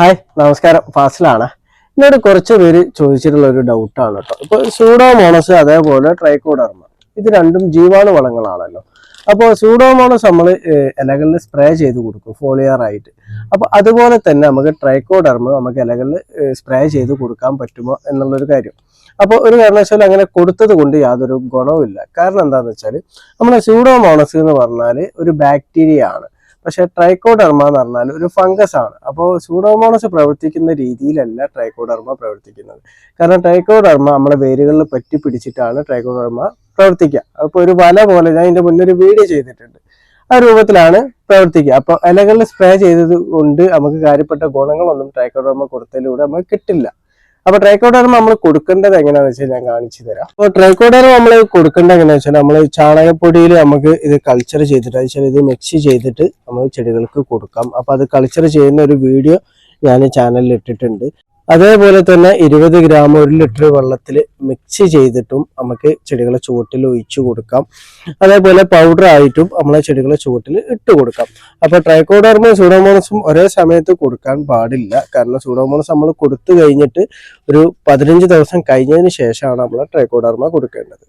Hi നമസ്കാരം. ഫാസിലാണ്. എന്നോട് കുറച്ച് പേര് ചോദിച്ചിട്ടുള്ള ഒരു ഡൗട്ടാണ് കേട്ടോ ഇപ്പൊ സൂഡോമോണസ് അതേപോലെ ട്രൈക്കോഡർമ ഇത് രണ്ടും ജീവാണു വളങ്ങളാണല്ലോ. അപ്പോൾ സൂഡോമോണസ് നമ്മൾ ഇലകളിൽ സ്പ്രേ ചെയ്ത് കൊടുക്കും ഫോളിയർ ആയിട്ട് അപ്പൊ അതുപോലെ തന്നെ നമുക്ക് ട്രൈക്കോഡർമ നമുക്ക് ഇലകളിൽ സ്പ്രേ ചെയ്ത് കൊടുക്കാൻ പറ്റുമോ എന്നുള്ളൊരു കാര്യം. അപ്പോൾ ഒരു കാരണവശാലും അങ്ങനെ കൊടുത്തത് കൊണ്ട് യാതൊരു ഗുണവുമില്ല. കാരണം എന്താണെന്ന് വെച്ചാൽ നമ്മുടെ സൂഡോമോണസ് എന്ന് പറഞ്ഞാൽ ഒരു ബാക്ടീരിയ ആണ്. പക്ഷെ ട്രൈക്കോഡർമ എന്ന് പറഞ്ഞാൽ ഒരു ഫംഗസ് ആണ്. അപ്പോൾ സൂഡോമോണസ് പ്രവർത്തിക്കുന്ന രീതിയിലല്ല ട്രൈക്കോഡർമ പ്രവർത്തിക്കുന്നത്. കാരണം ട്രൈക്കോഡർമ നമ്മളെ വേരുകളിൽ പറ്റി പിടിച്ചിട്ടാണ് ട്രൈക്കോഡർമ പ്രവർത്തിക്കുക. അപ്പോൾ ഒരു വല പോലെ ഞാൻ ഇതിന്റെ മുന്നേ ഒരു വീഡിയോ ചെയ്തിട്ടുണ്ട്. ആ രൂപത്തിലാണ് പ്രവർത്തിക്കുക. അപ്പോൾ ഇലകളിൽ സ്പ്രേ ചെയ്തത് കൊണ്ട് നമുക്ക് കാര്യപ്പെട്ട ഗുണങ്ങളൊന്നും ട്രൈക്കോഡർമ കൊടുത്തതിലൂടെ നമുക്ക് കിട്ടില്ല. അപ്പൊ ട്രൈക്കോഡർ നമ്മൾ കൊടുക്കേണ്ടത് എങ്ങനെയാണെന്ന് വെച്ചാൽ ഞാൻ കാണിച്ചു തരാം. അപ്പൊ ട്രൈക്കോഡർ നമ്മൾ കൊടുക്കേണ്ടത് എങ്ങനെയാണെന്ന് വെച്ചാൽ നമ്മൾ ചാണകപ്പൊടിയിൽ നമുക്ക് ഇത് കൾച്ചർ ചെയ്തിട്ട് വെച്ചാൽ ഇത് മിക്സ് ചെയ്തിട്ട് നമ്മൾ ചെടികൾക്ക് കൊടുക്കാം. അപ്പൊ അത് കൾച്ചർ ചെയ്യുന്ന ഒരു വീഡിയോ ഞാൻ ചാനലിൽ ഇട്ടിട്ടുണ്ട്. അതേപോലെ തന്നെ ഇരുപത് ഗ്രാം ഒരു ലിറ്റർ വെള്ളത്തിൽ മിക്സ് ചെയ്തിട്ടും നമുക്ക് ചെടികളെ ചുവട്ടിൽ ഒഴിച്ചു കൊടുക്കാം. അതേപോലെ പൗഡർ ആയിട്ടും നമ്മളെ ചെടികളെ ചുവട്ടിൽ ഇട്ട് കൊടുക്കാം. അപ്പൊ ട്രൈക്കോഡർമയും സൂഡോമോണസും ഒരേ സമയത്ത് കൊടുക്കാൻ പാടില്ല. കാരണം സൂഡോമോണസ് നമ്മൾ കൊടുത്തു കഴിഞ്ഞിട്ട് ഒരു പതിനഞ്ച് ദിവസം കഴിഞ്ഞതിന് ശേഷമാണ് നമ്മൾ ട്രൈക്കോഡർമ കൊടുക്കേണ്ടത്.